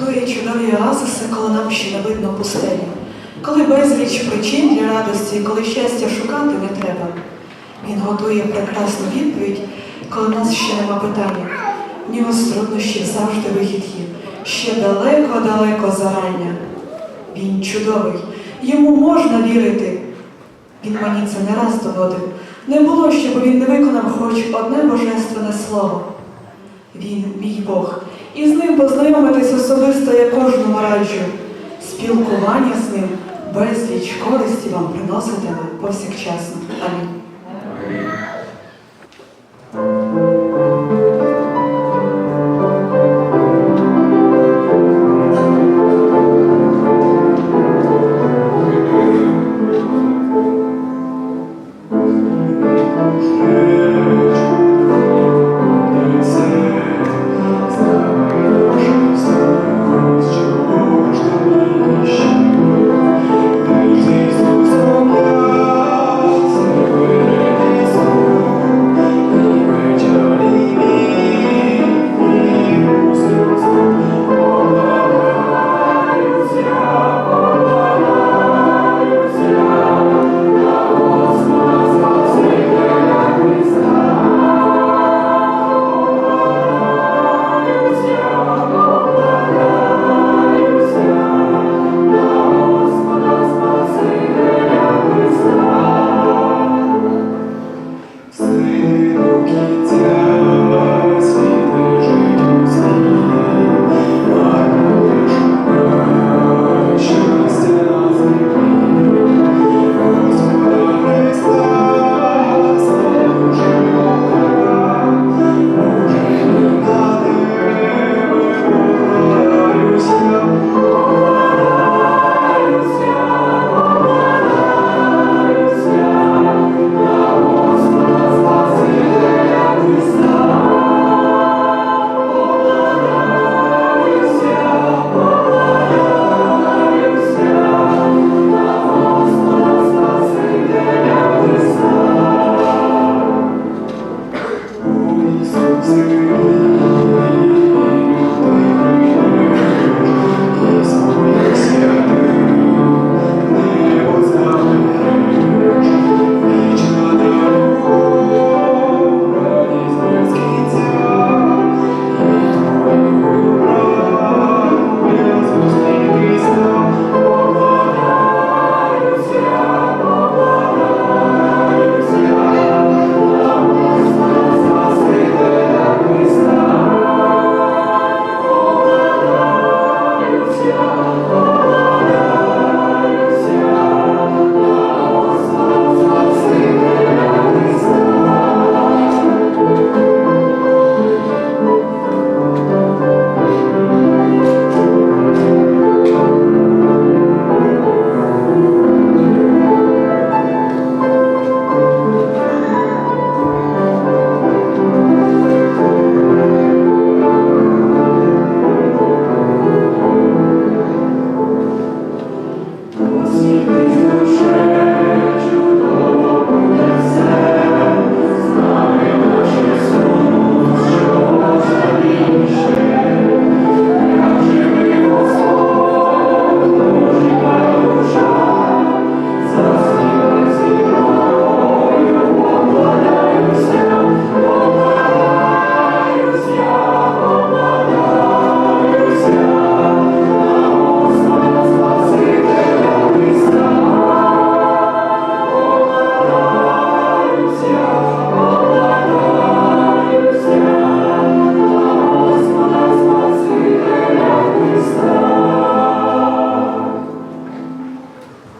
готує чудові оазиси, коли нам ще не видно пустелі, коли безліч причин для радості, коли щастя шукати не треба. Він готує прекрасну відповідь, коли нас ще нема питання. В нього з труднощів завжди вихід є, ще далеко-далеко зарання. Він чудовий, йому можна вірити. Він мені це не раз доводив. Не було, щоб він не виконав хоч одне божественне слово. Він мій Бог, і з ним познайомитись особисто я кожному раджу. Спілкування з ним безліч користі вам приноситиме повсякчасно. Амінь. fazer.